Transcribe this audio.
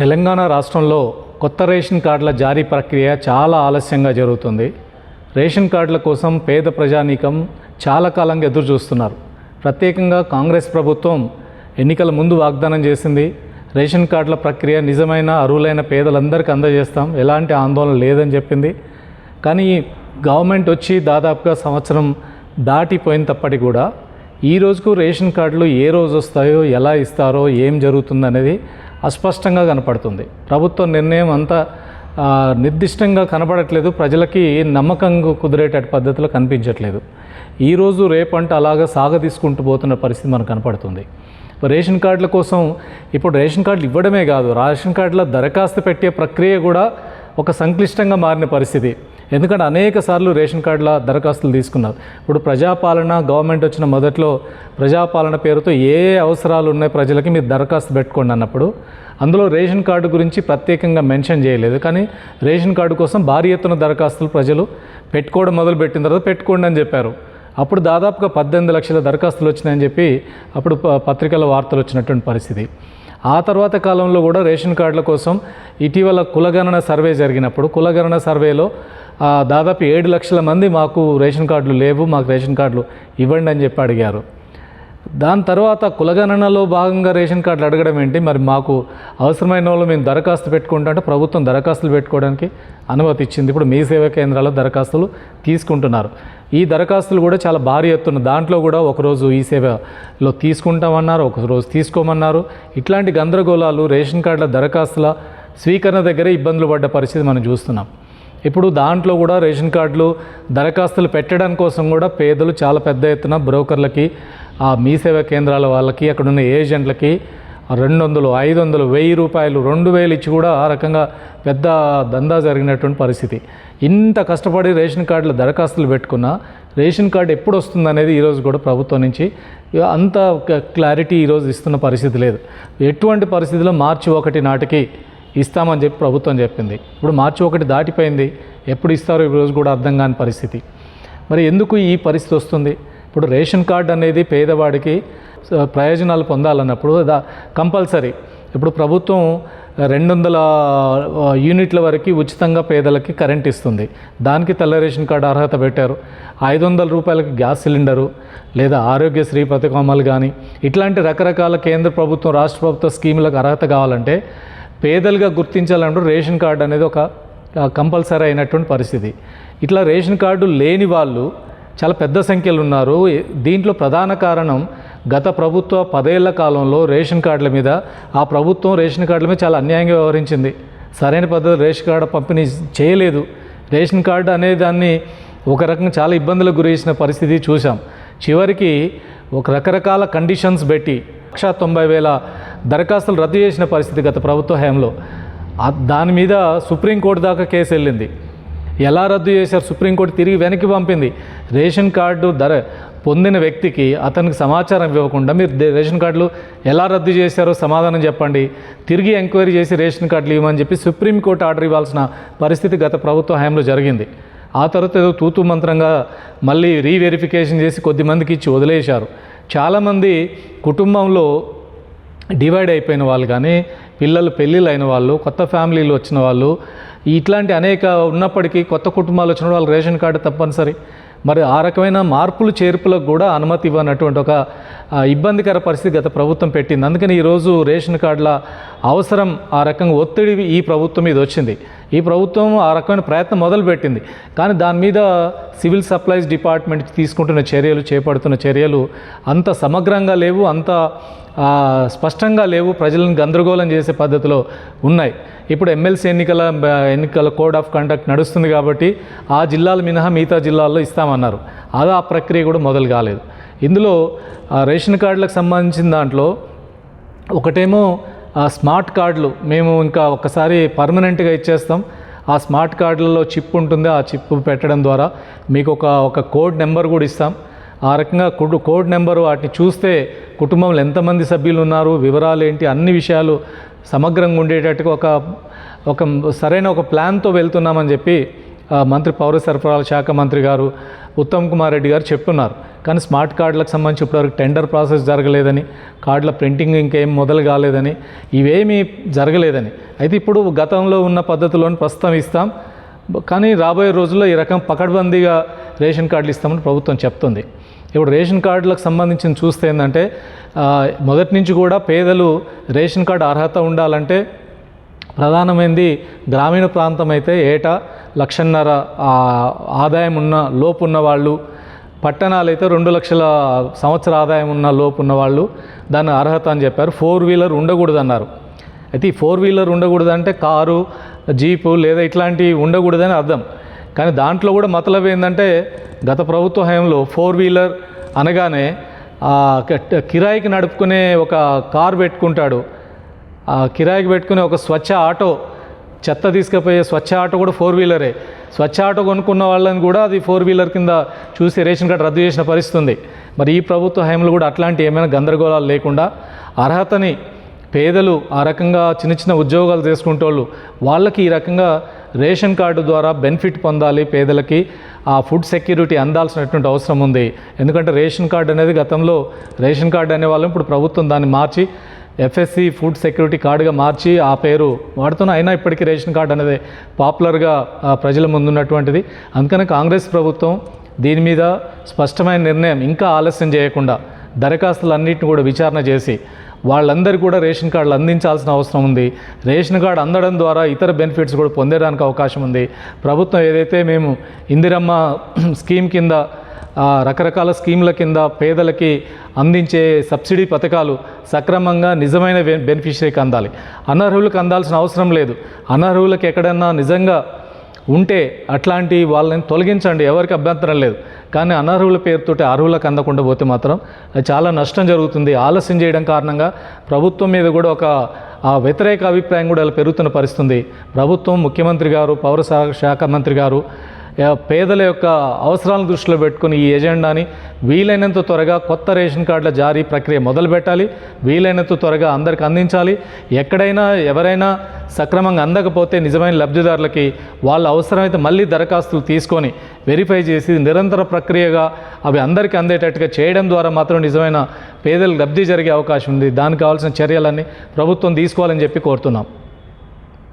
తెలంగాణ రాష్ట్రంలో కొత్త రేషన్ కార్డుల జారీ ప్రక్రియ చాలా ఆలస్యంగా జరుగుతుంది. రేషన్ కార్డుల కోసం పేద ప్రజానీకం చాలా కాలంగా ఎదురు చూస్తున్నారు. ప్రత్యేకంగా కాంగ్రెస్ ప్రభుత్వం ఎన్నికల ముందు వాగ్దానం చేసింది రేషన్ కార్డుల ప్రక్రియ నిజమైన అర్హులైన పేదలందరికీ అందజేస్తాం ఎలాంటి ఆందోళన లేదని చెప్పింది. కానీ గవర్నమెంట్ వచ్చి దాదాపుగా సంవత్సరం దాటిపోయిన తప్పటి కూడా ఈ రోజుకు రేషన్ కార్డులు ఏ రోజు వస్తాయో ఎలా ఇస్తారో ఏం జరుగుతుందనేది అస్పష్టంగా కనపడుతుంది. ప్రభుత్వ నిర్ణయం అంతా నిర్దిష్టంగా కనపడట్లేదు ప్రజలకి నమ్మకం కుదిరేటట్టు పద్ధతిలో కనిపించట్లేదు. ఈరోజు రేపంటే అలాగా సాగ తీసుకుంటూ పోతున్న పరిస్థితి మనకు కనపడుతుంది. రేషన్ కార్డుల కోసం ఇప్పుడు రేషన్ కార్డులు ఇవ్వడమే కాదు రేషన్ కార్డుల దరఖాస్తు పెట్టే ప్రక్రియ కూడా ఒక సంక్లిష్టంగా మారిన పరిస్థితి. ఎందుకంటే అనేక సార్లు రేషన్ కార్డుల దరఖాస్తులు తీసుకున్నారు. ఇప్పుడు ప్రజాపాలన గవర్నమెంట్ వచ్చిన మొదట్లో ప్రజాపాలన పేరుతో ఏ అవసరాలు ఉన్నాయి ప్రజలకి మీరు దరఖాస్తు పెట్టుకోండి అన్నప్పుడు అందులో రేషన్ కార్డు గురించి ప్రత్యేకంగా మెన్షన్ చేయలేదు. కానీ రేషన్ కార్డు కోసం భారీ ఎత్తున దరఖాస్తులు ప్రజలు పెట్టుకోవడం మొదలు పెట్టిన తర్వాత పెట్టుకోండి అని చెప్పారు. అప్పుడు దాదాపుగా పద్దెనిమిది లక్షల దరఖాస్తులు వచ్చినాయని చెప్పి అప్పుడు ప- పత్రికల వార్తలు వచ్చినటువంటి పరిస్థితి. ఆ తర్వాత కాలంలో కూడా రేషన్ కార్డుల కోసం ఇటీవల కులగణన సర్వే జరిగినప్పుడు కులగణన సర్వేలో దాదాపు ఏడు లక్షల మంది మాకు రేషన్ కార్డులు లేవు మాకు రేషన్ కార్డులు ఇవ్వండి అని చెప్పి అడిగారు. దాని తర్వాత కులగణనలో భాగంగా రేషన్ కార్డులు అడగడం ఏంటి? మరి మాకు అవసరమైన వాళ్ళు మేము దరఖాస్తు పెట్టుకుంటా అంటే ప్రభుత్వం దరఖాస్తులు పెట్టుకోవడానికి అనుమతి ఇచ్చింది. ఇప్పుడు మీ సేవా కేంద్రాల్లో దరఖాస్తులు తీసుకుంటున్నారు. ఈ దరఖాస్తులు కూడా చాలా భారీ ఎత్తున దాంట్లో కూడా ఒకరోజు ఈ సేవలో తీసుకుంటామన్నారు ఒకరోజు తీసుకోమన్నారు. ఇట్లాంటి గందరగోళాలు రేషన్ కార్డుల దరఖాస్తుల స్వీకరణ దగ్గరే ఇబ్బందులు పడ్డ పరిస్థితి మనం చూస్తున్నాం. ఇప్పుడు దాంట్లో కూడా రేషన్ కార్డులు దరఖాస్తులు పెట్టడం కోసం కూడా పేదలు చాలా పెద్ద ఎత్తున బ్రోకర్లకి ఆ మీ సేవా కేంద్రాల వాళ్ళకి అక్కడ ఉన్న ఏజెంట్లకి రెండు వందలు ఐదు వందలు వెయ్యి రూపాయలు రెండు వేలు ఇచ్చి కూడా ఆ రకంగా పెద్ద దందా జరిగినటువంటి పరిస్థితి. ఇంత కష్టపడి రేషన్ కార్డుల దరఖాస్తులు పెట్టుకున్నా రేషన్ కార్డు ఎప్పుడు వస్తుంది అనేది ఈరోజు కూడా ప్రభుత్వం నుంచి అంత క్లారిటీ ఈరోజు ఇస్తున్న పరిస్థితి లేదు. ఎటువంటి పరిస్థితిలో మార్చి ఒకటి నాటికి ఇస్తామని చెప్పి ప్రభుత్వం చెప్పింది. ఇప్పుడు మార్చి ఒకటి దాటిపోయింది. ఎప్పుడు ఇస్తారో ఈరోజు కూడా అర్థం కాని పరిస్థితి. మరి ఎందుకు ఈ పరిస్థితి వస్తుంది? ఇప్పుడు రేషన్ కార్డు అనేది పేదవాడికి ప్రయోజనాలు పొందాలన్నప్పుడు కంపల్సరీ. ఇప్పుడు ప్రభుత్వం రెండు వందల యూనిట్ల వరకు ఉచితంగా పేదలకి కరెంట్ ఇస్తుంది. దానికి తెల్ల రేషన్ కార్డు అర్హత పెట్టారు. ఐదు వందల రూపాయలకి గ్యాస్ సిలిండరు లేదా ఆరోగ్యశ్రీ పథకమలు కానీ ఇట్లాంటి రకరకాల కేంద్ర ప్రభుత్వం రాష్ట్ర ప్రభుత్వ స్కీములకు అర్హత కావాలంటే పేదలుగా గుర్తించాలంటే రేషన్ కార్డు అనేది ఒక కంపల్సరీ అయినటువంటి పరిస్థితి. ఇట్లా రేషన్ కార్డు లేని వాళ్ళు చాలా పెద్ద సంఖ్యలో ఉన్నారు. దీంట్లో ప్రధాన కారణం గత ప్రభుత్వ పదేళ్ళ కాలంలో రేషన్ కార్డుల మీద ఆ ప్రభుత్వం రేషన్ కార్డుల మీద చాలా అన్యాయంగా వ్యవహరించింది. సరైన పద్ధతి రేషన్ కార్డు పంపిణీ చేయలేదు. రేషన్ కార్డు అనే దాన్ని ఒక రకంగా చాలా ఇబ్బందులకు గురించిన పరిస్థితి చూసాం చివరికి ఒక రకరకాల కండిషన్స్ పెట్టి లక్ష తొంభై వేల దరఖాస్తులు రద్దు చేసిన పరిస్థితి గత ప్రభుత్వ హయాంలో. దాని మీద సుప్రీంకోర్టు దాకా కేసు వెళ్ళింది. ఎలా రద్దు చేశారు? సుప్రీంకోర్టు తిరిగి వెనక్కి పంపింది. రేషన్ కార్డు ధర పొందిన వ్యక్తికి అతనికి సమాచారం ఇవ్వకుండా మీరు రేషన్ కార్డులు ఎలా రద్దు చేశారో సమాధానం చెప్పండి. తిరిగి ఎంక్వైరీ చేసి రేషన్ కార్డులు ఇవ్వమని చెప్పి సుప్రీంకోర్టు ఆర్డర్ ఇవ్వాల్సిన పరిస్థితి గత ప్రభుత్వ హయాంలో జరిగింది. ఆ తర్వాత ఏదో తూతు మంత్రంగా మళ్ళీ రీవెరిఫికేషన్ చేసి కొద్దిమందికి ఇచ్చి వదిలేశారు. చాలామంది కుటుంబంలో డివైడ్ అయిపోయిన వాళ్ళు కానీ పిల్లలు పెళ్ళిళ్ళు అయిన వాళ్ళు కొత్త ఫ్యామిలీలు వచ్చిన వాళ్ళు ఇట్లాంటి అనేక ఉన్నప్పటికీ కొత్త కుటుంబాలు వచ్చిన వాళ్ళు రేషన్ కార్డు తప్పనిసరి. మరి ఆ రకమైన మార్పులు చేర్పులకు కూడా అనుమతి ఇవ్వనటువంటి ఒక ఇబ్బందికర పరిస్థితి గత ప్రభుత్వం పెట్టింది. అందుకని ఈరోజు రేషన్ కార్డుల అవసరం ఆ రకంగా ఒత్తిడి ఈ ప్రభుత్వం మీద వచ్చింది. ఈ ప్రభుత్వం ఆ రకమైన ప్రయత్నం మొదలుపెట్టింది. కానీ దాని మీద సివిల్ సప్లైస్ డిపార్ట్మెంట్ తీసుకుంటున్న చర్యలు చేపడుతున్న చర్యలు అంత సమగ్రంగా లేవు అంత స్పష్టంగా లేవు ప్రజలను గందరగోళం చేసే పద్ధతిలో ఉన్నాయి. ఇప్పుడు ఎమ్మెల్సీ ఎన్నికల ఎన్నికల కోడ్ ఆఫ్ కండక్ట్ నడుస్తుంది కాబట్టి ఆ జిల్లాలు మినహా మిగతా జిల్లాల్లో ఇస్తామన్నారు. అది ఆ ప్రక్రియ కూడా మొదలు కాలేదు. ఇందులో ఆ రేషన్ కార్డులకు సంబంధించిన దాంట్లో ఒకటేమో స్మార్ట్ కార్డులు మేము ఇంకా ఒకసారి పర్మనెంట్గా ఇచ్చేస్తాం. ఆ స్మార్ట్ కార్డులలో చిప్ ఉంటుంది ఆ చిప్ పెట్టడం ద్వారా మీకు ఒక ఒక కోడ్ నెంబర్ కూడా ఇస్తాం. ఆ రకంగా కుడు కోడ్ నెంబర్ వాటిని చూస్తే కుటుంబంలో ఎంతమంది సభ్యులు ఉన్నారు వివరాలు ఏంటి అన్ని విషయాలు సమగ్రంగా ఉండేటట్టుగా ఒక ఒక సరైన ఒక ప్లాన్తో వెళ్తున్నామని చెప్పి మంత్రి పౌర సరఫరాల శాఖ మంత్రి గారు ఉత్తమ్ కుమార్ రెడ్డి గారు చెప్తున్నారు. కానీ స్మార్ట్ కార్డులకు సంబంధించి ఇప్పటివరకు టెండర్ ప్రాసెస్ జరగలేదని కార్డుల ప్రింటింగ్ ఇంకేం మొదలు కాలేదని ఇవేమీ జరగలేదని. అయితే ఇప్పుడు గతంలో ఉన్న పద్ధతిలోని ప్రస్తుతం ఇస్తాం. కానీ రాబోయే రోజుల్లో ఈ రకం పకడ్బందీగా రేషన్ కార్డులు ఇస్తామని ప్రభుత్వం చెప్తుంది. ఇప్పుడు రేషన్ కార్డులకు సంబంధించిన చూస్తే ఏంటంటే మొదటి నుంచి కూడా పేదలు రేషన్ కార్డు అర్హత ఉండాలంటే ప్రధానమైనది గ్రామీణ ప్రాంతం అయితే ఏటా లక్షన్నర ఆదాయం ఉన్న లోపు ఉన్న వాళ్ళు పట్టణాలు అయితే రెండు లక్షల సంవత్సర ఆదాయం ఉన్న లోపు ఉన్న వాళ్ళు దాని అర్హత అని చెప్పారు. ఫోర్ వీలర్ ఉండకూడదన్నారు. అయితే ఈ ఫోర్ వీలర్ ఉండకూడదంటే కారు జీపు లేదా ఇట్లాంటివి ఉండకూడదని అర్థం. కానీ దాంట్లో కూడా మతలబ్ ఏంటంటే గత ప్రభుత్వ హయాంలో ఫోర్ వీలర్ అనగానే కిరాయికి నడుపుకునే ఒక కారు పెట్టుకుంటాడు. ఆ కిరాయికి పెట్టుకునే ఒక స్వచ్ఛ ఆటో చెత్త తీసుకుపోయే స్వచ్ఛ ఆటో కూడా ఫోర్ వీలరే స్వచ్ఛ ఆటో కొనుక్కున్న వాళ్ళని కూడా అది ఫోర్ వీలర్ కింద చూసి రేషన్ కార్డు రద్దు చేసిన పరిస్థితి ఉంది మరి ఈ ప్రభుత్వ హయాంలో కూడా అట్లాంటి ఏమైనా గందరగోళాలు లేకుండా అర్హతని పేదలు ఆ రకంగా చిన్న చిన్న ఉద్యోగాలు చేసుకుంటే వాళ్ళు వాళ్ళకి ఈ రకంగా రేషన్ కార్డు ద్వారా బెనిఫిట్ పొందాలి పేదలకి ఆ ఫుడ్ సెక్యూరిటీ అందాల్సినటువంటి అవసరం ఉంది. ఎందుకంటే రేషన్ కార్డు అనేది గతంలో రేషన్ కార్డు అనే వాళ్ళం ఇప్పుడు ప్రభుత్వం దాన్ని మార్చి ఎఫ్ఎస్సి ఫుడ్ సెక్యూరిటీ కార్డుగా మార్చి ఆ పేరు వాడుతున్న. అయినా ఇప్పటికీ రేషన్ కార్డు అనేది పాపులర్గా ప్రజల ముందున్నటువంటిది. అందుకని కాంగ్రెస్ ప్రభుత్వం దీని మీద స్పష్టమైన నిర్ణయం ఇంకా ఆలస్యం చేయకుండా దరఖాస్తులన్నింటిని కూడా విచారణ చేసి వాళ్ళందరికీ కూడా రేషన్ కార్డులు అందించాల్సిన అవసరం ఉంది. రేషన్ కార్డు అందడం ద్వారా ఇతర బెనిఫిట్స్ కూడా పొందడానికి అవకాశం ఉంది. ప్రభుత్వం ఏదైతే మేము ఇందిరమ్మ స్కీమ్ కింద రకరకాల స్కీమ్ల కింద పేదలకి అందించే సబ్సిడీ పథకాలు సక్రమంగా నిజమైన బెనిఫిషరీకి అందాలి. అనర్హులకు అందాల్సిన అవసరం లేదు. అనర్హులకు ఎక్కడన్నా నిజంగా ఉంటే అట్లాంటి వాళ్ళని తొలగించండి. ఎవరికి అభ్యంతరం లేదు. కానీ అనర్హుల పేరుతోటి అర్హులకు అందకుండా పోతే మాత్రం అది చాలా నష్టం జరుగుతుంది. ఆలస్యం చేయడం కారణంగా ప్రభుత్వం మీద కూడా ఒక ఆ వ్యతిరేక అభిప్రాయం కూడా అలా పెరుగుతున్న పరిస్థితుంది. ప్రభుత్వం ముఖ్యమంత్రి గారు పౌర శాఖ మంత్రి గారు పేదల యొక్క అవసరాలను దృష్టిలో పెట్టుకుని ఈ ఎజెండాని వీలైనంత త్వరగా కొత్త రేషన్ కార్డుల జారీ ప్రక్రియ మొదలు పెట్టాలి వీలైనంత త్వరగా అందరికి అందించాలి. ఎక్కడైనా ఎవరైనా సక్రమంగా అందకపోతే నిజమైన లబ్ధిదారులకి వాళ్ళ అవసరమైతే మళ్ళీ దరఖాస్తులు తీసుకొని వెరిఫై చేసి నిరంతర ప్రక్రియగా అవి అందరికీ అందేటట్టుగా చేయడం ద్వారా మాత్రం నిజమైన పేదలకు లబ్ధి జరిగే అవకాశం ఉంది. దానికి కావాల్సిన చర్యలన్నీ ప్రభుత్వం తీసుకోవాలని చెప్పి కోరుతున్నాం.